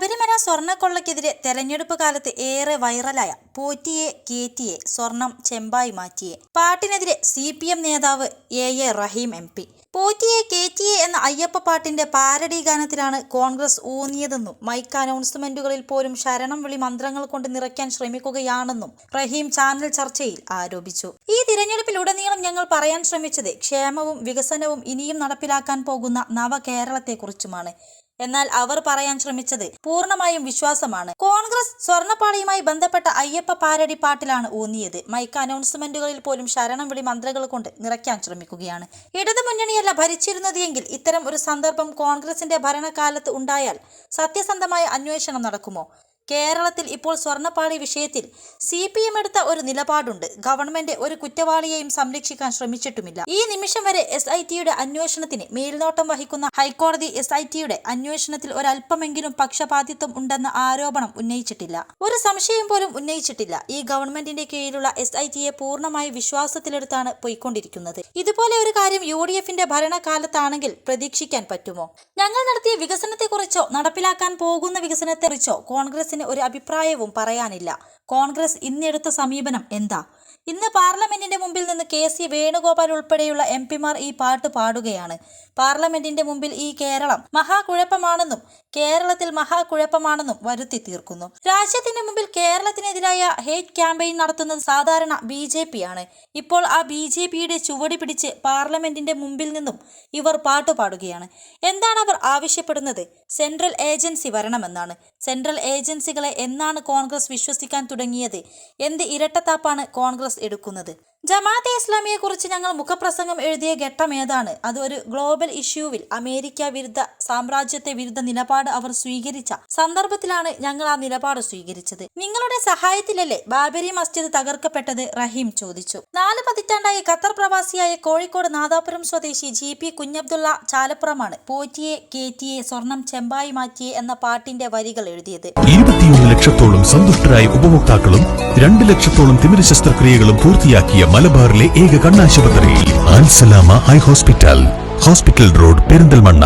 ശബരിമല സ്വർണക്കൊള്ളക്കെതിരെ തെരഞ്ഞെടുപ്പ് കാലത്ത് ഏറെ വൈറലായ പോറ്റിയെ കേറ്റിയെ സ്വർണം ചെമ്പായി മാറ്റിയെ. പാട്ടിനെതിരെ സി പി എം നേതാവ് A A Rahim M P. പോറ്റിയെ കേറ്റിയെ എന്ന അയ്യപ്പ പാട്ടിന്റെ പാരഡി ഗാനത്തിലാണ് കോൺഗ്രസ് ഊന്നിയതെന്നും മൈക്ക് അനൗൺസ്മെന്റുകളിൽ പോലും ശരണം വിളി മന്ത്രങ്ങൾ കൊണ്ട് നിറയ്ക്കാൻ ശ്രമിക്കുകയാണെന്നും റഹീം ചാനൽ ചർച്ചയിൽ ആരോപിച്ചു. ഈ തിരഞ്ഞെടുപ്പിലുടനീളം ഞങ്ങൾ പറയാൻ ശ്രമിച്ചത് ക്ഷേമവും വികസനവും ഇനിയും നടപ്പിലാക്കാൻ പോകുന്ന നവകേരളത്തെക്കുറിച്ചുമാണ്. എന്നാൽ അവർ പറയാൻ ശ്രമിച്ചത് പൂർണമായും വിശ്വാസമാണ്. കോൺഗ്രസ് സ്വർണപ്പാളിയുമായി ബന്ധപ്പെട്ട അയ്യപ്പ പാരടി പാട്ടിലാണ് ഊന്നിയത്. മൈക്ക് അനൗൺസ്മെന്റുകളിൽ പോലും ശരണം വിളി മന്ത്രികൾ കൊണ്ട് നിറയ്ക്കാൻ ശ്രമിക്കുകയാണ്. ഇടതുമുന്നണിയല്ല ഭരിച്ചിരുന്നത് എങ്കിൽ ഇത്തരം ഒരു സന്ദർഭം കോൺഗ്രസിന്റെ ഭരണകാലത്ത് ഉണ്ടായാൽ സത്യസന്ധമായ അന്വേഷണം നടക്കുമോ? കേരളത്തിൽ ഇപ്പോൾ സ്വർണപ്പാളി വിഷയത്തിൽ സി പി എം എടുത്ത ഒരു നിലപാടുണ്ട്. ഗവൺമെന്റ് ഒരു കുറ്റവാളിയെയും സംരക്ഷിക്കാൻ ശ്രമിച്ചിട്ടുമില്ല. ഈ നിമിഷം വരെ എസ് ഐ ടിയുടെ അന്വേഷണത്തിന് മേൽനോട്ടം വഹിക്കുന്ന ഹൈക്കോടതി എസ് ഐ ടിയുടെ അന്വേഷണത്തിൽ ഒരല്പമെങ്കിലും പക്ഷപാതിത്വം ഉണ്ടെന്ന ആരോപണം ഉന്നയിച്ചിട്ടില്ല. ഒരു സംശയം പോലും ഉന്നയിച്ചിട്ടില്ല. ഈ ഗവൺമെന്റിന്റെ കീഴിലുള്ള എസ് ഐ ടിയെ പൂർണമായി വിശ്വാസത്തിലെടുത്താണ് പോയിക്കൊണ്ടിരിക്കുന്നത്. ഇതുപോലെ ഒരു കാര്യം യു ഡി എഫിന്റെ ഭരണകാലത്താണെങ്കിൽ പ്രതീക്ഷിക്കാൻ പറ്റുമോ? ഞങ്ങൾ നടത്തിയ വികസനത്തെക്കുറിച്ചോ നടപ്പിലാക്കാൻ പോകുന്ന വികസനത്തെക്കുറിച്ചോ കോൺഗ്രസിന് ഒരു അഭിപ്രായവും പറയാനില്ല. കോൺഗ്രസ് ഇന്നെടുത്ത സമീപനം എന്താ? ഇന്ന് പാർലമെന്റിന്റെ മുമ്പിൽ നിന്ന് കെ. സി. വേണുഗോപാൽ ഉൾപ്പെടെയുള്ള എം. പിമാർ ഈ പാട്ട് പാടുകയാണ്. പാർലമെന്റിന്റെ മുമ്പിൽ ഈ കേരളം മഹാകുഴപ്പമാണെന്നും കേരളത്തിൽ മഹാകുഴപ്പമാണെന്നും വരുത്തി തീർക്കുന്നു രാജ്യത്തിന് മുമ്പിൽ കേരളത്തിനെതിരായ ഹേറ്റ് ക്യാമ്പയിൻ നടത്തുന്നത് സാധാരണ ബി ജെ പി ആണ് ഇപ്പോൾ ആ ബി ജെ പിയുടെ ചുവടി പിടിച്ച് പാർലമെന്റിന്റെ മുമ്പിൽ നിന്നും ഇവർ പാട്ടുപാടുകയാണ്. എന്താണ് അവർ ആവശ്യപ്പെടുന്നത്? സെൻട്രൽ ഏജൻസി വരണമെന്നാണ്. സെൻട്രൽ ഏജൻസികളെ എന്നാണ് കോൺഗ്രസ് വിശ്വസിക്കാൻ തുടങ്ങിയത്? എന്ത് ഇരട്ടത്താപ്പാണ് കോൺഗ്രസ് എടുക്കുന്നത്? ജമാഅത്തെ ഇസ്ലാമിയെ കുറിച്ച് ഞങ്ങൾ മുഖപ്രസംഗം എഴുതിയ ഘട്ടം ഏതാണ്? അത് ഒരു ഗ്ലോബൽ ഇഷ്യൂവിൽ അമേരിക്ക വിരുദ്ധ സാമ്രാജ്യത്തെ വിരുദ്ധ നിലപാട് അവർ സ്വീകരിച്ച സന്ദർഭത്തിലാണ് ഞങ്ങൾ ആ നിലപാട് സ്വീകരിച്ചത്. നിങ്ങളുടെ സഹായത്തിലല്ലേ ബാബരി മസ്ജിദ് തകർക്കപ്പെട്ടത്? റഹീം ചോദിച്ചു. നാല് പതിറ്റാണ്ടായി ഖത്തർ പ്രവാസിയായ കോഴിക്കോട് നാദാപുരം സ്വദേശി ജി പി കുഞ്ഞബ്ദുള്ള ചാലപ്പുറമാണ് പോറ്റിയെ കേറ്റിയെ സ്വർണം ചെമ്പായി മാറ്റിയെ എന്ന പാട്ടിന്റെ വരികൾ എഴുതിയത്. ഇരുപത്തിയൊന്ന് ലക്ഷത്തോളം സന്തുഷ്ടരായ ഉപഭോക്താക്കളും രണ്ട് ലക്ഷത്തോളം തിമിര ശസ്ത്രക്രിയകളും പൂർത്തിയാക്കിയ മലബാറിലെ ഏക കണ്ണാശുപത്രി Alsalama eye hospital. Hospital road Perinthalmanna.